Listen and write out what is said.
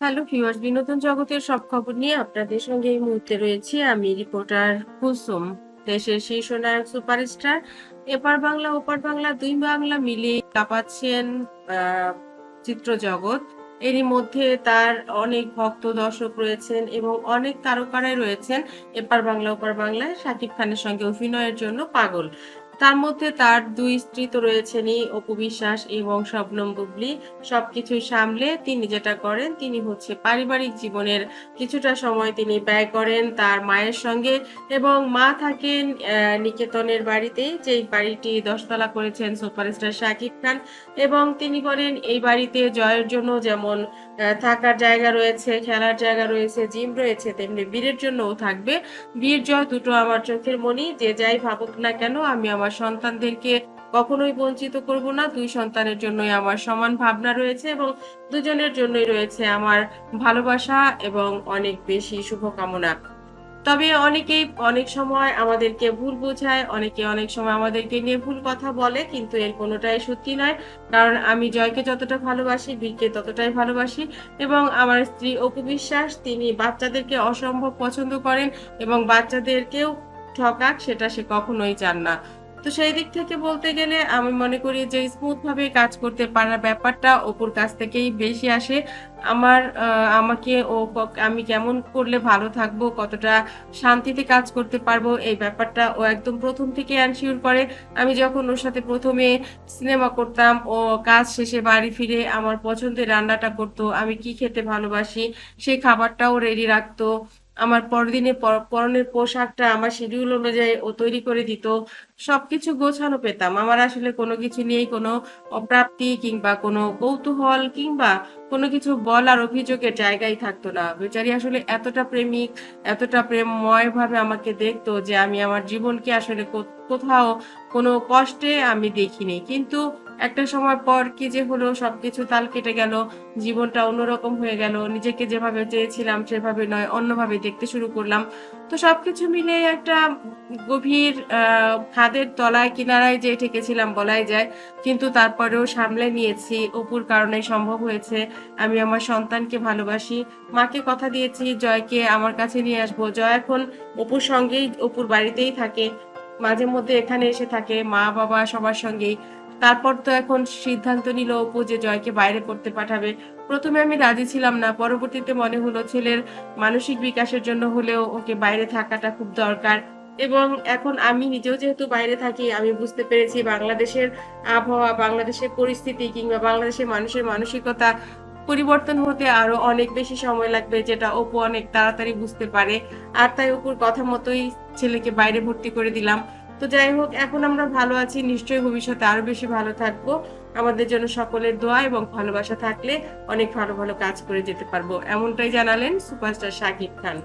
Hello viewers, বিনোদন জগতের সব খবর নিয়ে আপনাদের সঙ্গে এই মুহূর্তে রয়েছি আমি রিপোর্টার কুসুম, দেশের শীর্ষ নায়ক সুপারস্টার। এপার বাংলা, ওপার বাংলা, দুই বাংলা মিলিয়ে কাঁপাচ্ছেন চিত্র জগৎ এরই মধ্যে তার অনেক ভক্ত দর্শক রয়েছেন এবং অনেক তারকারাই রয়েছেন এপার বাংলা, ওপার বাংলায়। শাকিব খানের সঙ্গে অভিনয়ের জন্য পাগল। তার মধ্যে তার দুই স্ত্রী তো রয়েছেনই অপু বিশ্বাস এবং শবনম বুবলি। সবকিছু সামলে তিনি যেটা করেন, তিনি হচ্ছে পারিবারিক জীবনের কিছুটা সময় তিনি ব্যয় করেন তার মায়ের সঙ্গে এবং মা থাকেন নিকেতনের বাড়িতে। যেই বাড়িটি দশতলা করেছেন সুপারস্টার শাকিব খান এবং তিনি বলেন, এই বাড়িতে জয়ের জন্য যেমন থাকার জায়গা রয়েছে, খেলার জায়গা রয়েছে, জিম রয়েছে, তেমনি বীরের জন্যও থাকবে। বীর জয় দুটো আমার চোখের মনি, যে যাই ভাবুক না কেন, আমি আমার সন্তানদেরকে কখনোই বঞ্চিত করব না। দুই সন্তানের জন্যই আমার সমান ভাবনা রয়েছে এবং দুজনের জন্যই রয়েছে আমার ভালোবাসা এবং অনেক বেশি শুভকামনা। তবে অনেকেই অনেক সময় আমাদেরকে ভুল বোঝায়, অনেকে অনেক সময় আমাদেরকে নিয়ে ভুল কথা বলে, কিন্তু এর কোনোটাই সত্যি নয়। কারণ আমি জয়কে যতটা ভালোবাসি, বীরকে ততটাই ভালোবাসি এবং আমার স্ত্রী অপু বিশ্বাস, তিনি বাচ্চাদেরকে অসম্ভব পছন্দ করেন এবং বাচ্চাদেরকেও ঠকাক, সেটা সে কখনোই চান না। তো সেই দিক থেকে বলতে গেলে আমি মনে করি যে স্মুথ ভাবে কাজ করতে পারার ব্যাপারটা অপুর কাছ থেকেই বেশি আসে। আমার আমাকে ও আমি কেমন করলে ভালো থাকব, কতটা শান্তিতে কাজ করতে পারব, এই ব্যাপারটা ও একদম প্রথম থেকে অ্যানসিওর করে। আমি যখন ওর সাথে প্রথমে সিনেমা করতাম, ও কাজ শেষে বাড়ি ফিরে আমার পছন্দের রান্নাটা করতো, আমি কি খেতে ভালোবাসি সেই খাবারটাও রেডি রাখতো। আমার পরদিনে পর- পরনের পোশাকটা, আমার শিডিউল অনুযায়ী ও তৈরি করে দিত, সবকিছু গোছানো পেতাম। আমার আসলে কোনো কিছু নিয়েই কোনো অপ্রাপ্তি কিংবা কোনো কৌতূহল কিংবা কোনো কিছু বলার অভিযোগের জায়গায় থাকতো না। বেচারি আসলে এতটা প্রেমিক, এতটা প্রেমময় ভাবে আমাকে দেখতো যে আমি আমার জীবনকে আসলে কোথাও কোনো কষ্টে আমি দেখিনি। কিন্তু একটা সময় পর কি যে হলো, সবকিছু তাল কেটে গেল, জীবনটা অন্যরকম হয়ে গেল। নিজেকে যেভাবে চেয়েছিলাম, সেভাবে নয়, অন্যভাবে দেখতে শুরু করলাম। তো সবকিছু মিলে একটা গভীর খাদের তলায়, কিনারায় যে ঠেকেছিলাম বলাই যায়। কিন্তু তারপরেও সামলে নিয়েছি। অপুর কারণে সম্ভব হয়েছে। আমি আমার সন্তানকে ভালোবাসি। মাকে কথা দিয়েছি, জয়কে আমার কাছে নিয়ে আসব। জয় এখন অপুর সঙ্গেই, অপুর বাড়িতেই থাকে। মাঝে মধ্যে এখানে এসে থাকে, মা বাবা সবার সঙ্গেই। তারপর তো এখন সিদ্ধান্ত নিল অপু যে জয়কে বাইরে পড়তে পাঠাবে। প্রথমে আমি রাজি ছিলাম না, পরবর্তীতে মনে হলো ছেলের মানসিক বিকাশের জন্য হলেও ওকে বাইরে থাকাটা খুব দরকার। এবং এখন আমি নিজেও যেহেতু বাইরে থাকি, আমি বুঝতে পেরেছি বাংলাদেশের আবহাওয়া, বাংলাদেশের পরিস্থিতি কিংবা বাংলাদেশের মানুষের মানসিকতা পরিবর্তন হতে আরও অনেক বেশি সময় লাগবে, যেটা অপু অনেক তাড়াতাড়ি বুঝতে পারে। আর তাই অপুর কথা মতোই ছেলেকে বাইরে ভর্তি করে দিলাম। তো যাই হোক, এখন আমরা ভালো আছি, নিশ্চয়ই ভবিষ্যতে আরও বেশি ভালো থাকব। আমাদের জন্য সকলের দোয়া এবং ভালোবাসা থাকলে অনেক ভালো ভালো কাজ করে যেতে পারব, এমনটাই জানালেন সুপারস্টার শাকিব খান।